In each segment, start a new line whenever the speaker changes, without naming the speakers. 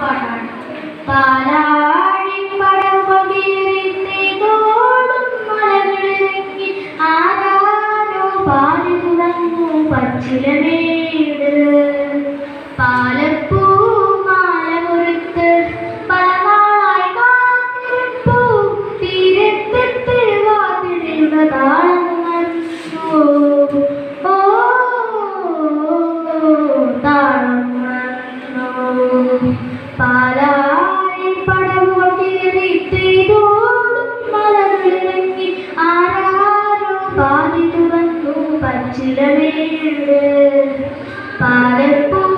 പാട്ടാണ് പാലാഴി പടം ചിലവേണ്ട് പലപ്പോഴും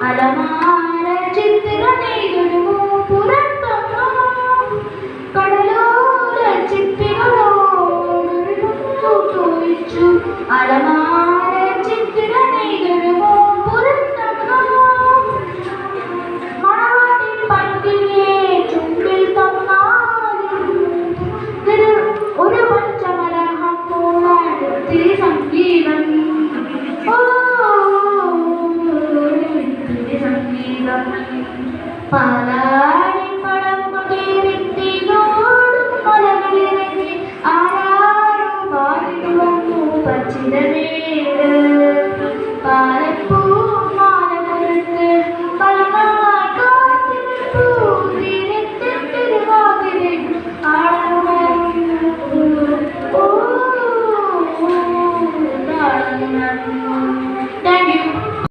అలమార చిత్తుల నీరు పురంతము కడలోర చిత్తులలో చూచూచు Para